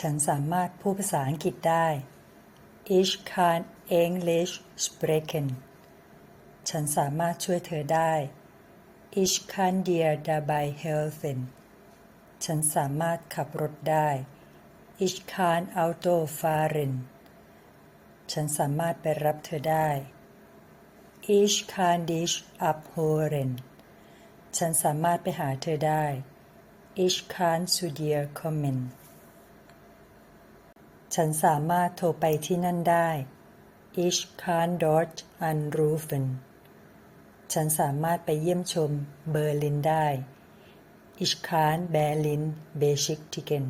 ฉันสามารถพูดภาษาอังกฤษได้ Ich kann English sprechen ฉันสามารถช่วยเธอได้ Ich kann dir dabei helfen ฉันสามารถขับรถได้ Ich kann Auto fahren ฉันสามารถไปรับเธอได้ Ich kann dich abholen ฉันสามารถไปหาเธอได้ Ich kann zu dir kommen ฉันสามารถโทรไปที่นั่นได้ Ich kann dort anrufen ฉันสามารถไปเยี่ยมชมเบอร์ลินได้ Ich kann Berlin besichtigen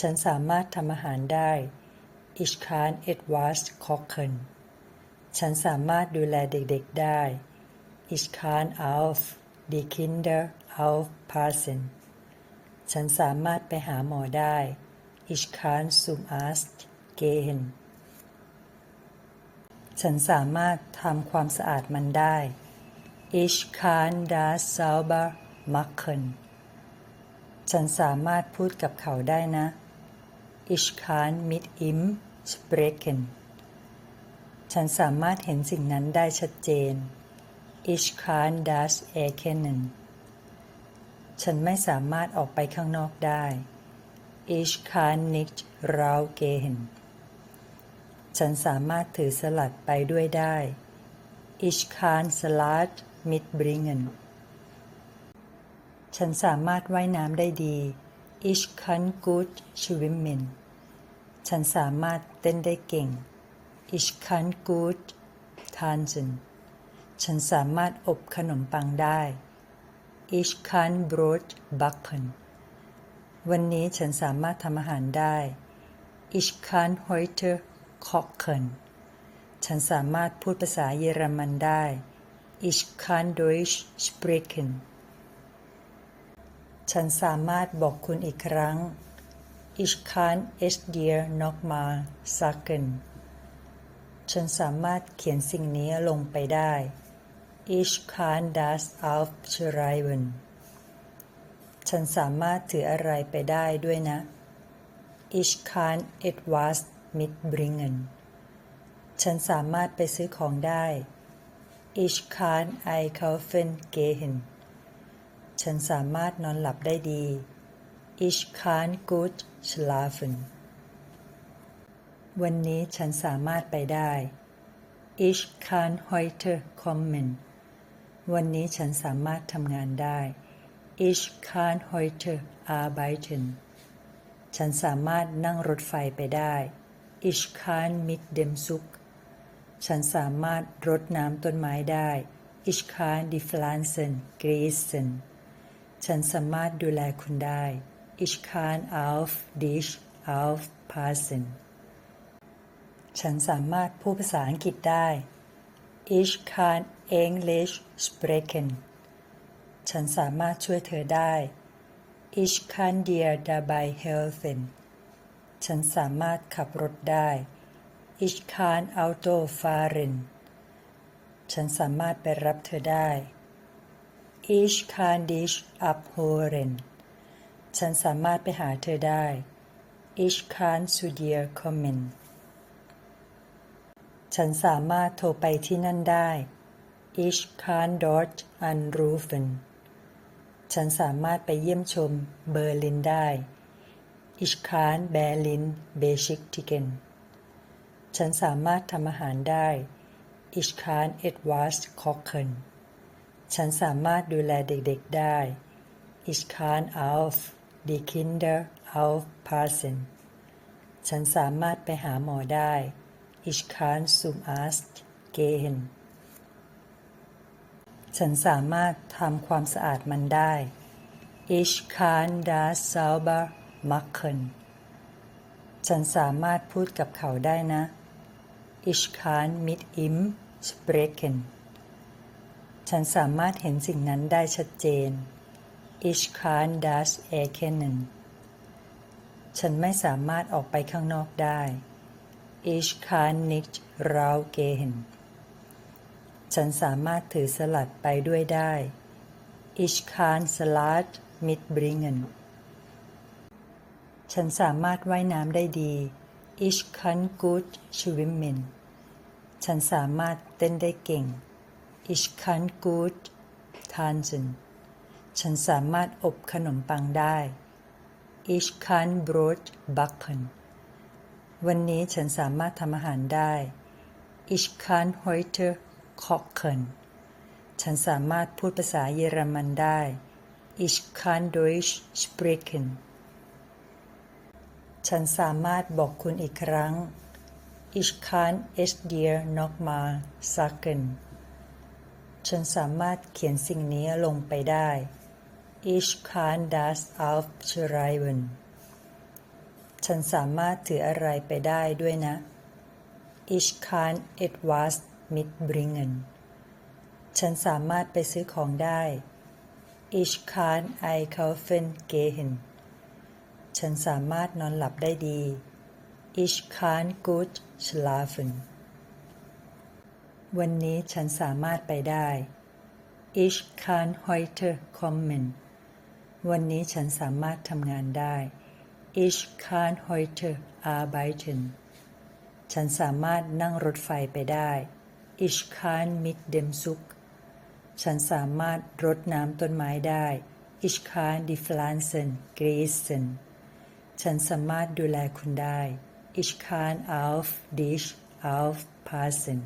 ฉันสามารถทำอาหารได้ Ich kann etwas kochen ฉันสามารถดูแลเด็กๆได้ Ich kann auf die Kinder aufpassen ฉันสามารถไปหาหมอได้ Ich kann zum Arzt gehen ฉันสามารถทำความสะอาดมันได้ Ich kann das sauber machen ฉันสามารถพูดกับเขาได้นะ Ich kann mit ihm sprechen ฉันสามารถเห็นสิ่งนั้นได้ชัดเจน Ich kann das erkennen ฉันไม่สามารถออกไปข้างนอกได้ Ich kann nicht rausgehen ฉันสามารถถือสลัดไปด้วยได้ Ich kann Salat mitbringen ฉันสามารถว่ายน้ำได้ดี Ich kann gut schwimmen ฉันสามารถเต้นได้เก่ง Ich kann gut tanzen ฉันสามารถอบขนมปังได้ Ich kann Brot backen วันนี้ฉันสามารถทำอาหารได้ Ich kann heute kochen ฉันสามารถพูดภาษาเยอรมันได้ Ich kann Deutsch sprechen ฉันสามารถบอกคุณอีกครั้ง Ich kann es dir nochmal sagen ฉันสามารถเขียนสิ่งนี้ลงไปได้ Ich kann das aufschreiben ฉันสามารถถืออะไรไปได้ด้วยนะ Ich kann etwas mitbringen ฉันสามารถไปซื้อของได้ Ich kann einkaufen gehen ฉันสามารถนอนหลับได้ดี Ich kann gut schlafen วันนี้ฉันสามารถไปได้ Ich kann heute kommen วันนี้ฉันสามารถทำงานได้ Ich kann heute arbeiten ฉันสามารถนั่งรถไฟไปได้ Ich kann mit dem Zug ฉันสามารถรดน้ำต้นไม้ได้ Ich kann die Pflanzen gießen ฉันสามารถดูแลคุณได้ Ich kann auf dich aufpassen ฉันสามารถพูดภาษาอังกฤษได้ Ich kann Englisch sprechen ฉันสามารถช่วยเธอได้ Ich kann dir dabei helfen ฉันสามารถขับรถได้ Ich kann Auto fahren ฉันสามารถไปรับเธอได้ Ich kann dich abholen ฉันสามารถไปหาเธอได้ Ich kann zu dir kommen ฉันสามารถโทรไปที่นั่นได้ Ich kann dort anrufen ฉันสามารถไปเยี่ยมชมเบอร์ลินได้ Ich kann Berlin besichtigen ฉันสามารถทำอาหารได้ Ich kann etwas kochen ฉันสามารถดูแลเด็กๆได้ Ich kann auf die Kinder aufpassen ฉันสามารถไปหาหมอได้ Ich kann zum Arzt gehen ฉันสามารถทำความสะอาดมันได้ Ich kann das sauber machen ฉันสามารถพูดกับเขาได้นะ Ich kann mit ihm sprechen ฉันสามารถเห็นสิ่งนั้นได้ชัดเจน Ich kann das erkennen ฉันไม่สามารถออกไปข้างนอกได้ Ich kann nicht rausgehen ฉันสามารถถือสลัดไปด้วยได้ Ich kann Salat mitbringen ฉันสามารถว่ายน้ำได้ดี Ich kann gut schwimmen ฉันสามารถเต้นได้เก่ง Ich kann gut tanzen ฉันสามารถอบขนมปังได้ Ich kann Brot backen วันนี้ฉันสามารถทำอาหารได้ Ich kann heute คอกเคินฉันสามารถพูดภาษาเยอรมันได้ Ich kann Deutsch sprechen ฉันสามารถบอกคุณอีกครั้ง Ich kann es dir nochmal sagen ฉันสามารถเขียนสิ่งนี้ลงไปได้ Ich kann das aufschreiben ฉันสามารถถืออะไรไปได้ด้วยนะ Ich kann etwas mitbringen ฉันสามารถไปซื้อของได้ Ich kann einkaufen gehen ฉันสามารถนอนหลับได้ดี Ich kann gut schlafen วันนี้ฉันสามารถไปได้ Ich kann heute kommen วันนี้ฉันสามารถทำงานได้ Ich kann heute arbeiten ฉันสามารถนั่งรถไฟไปได้ Ich kann mit dem Zug ฉันสามารถรดน้ำต้นไม้ได้ Ich kann die Pflanzen gießen ฉันสามารถดูแลคุณได้ Ich kann auf dich aufpassen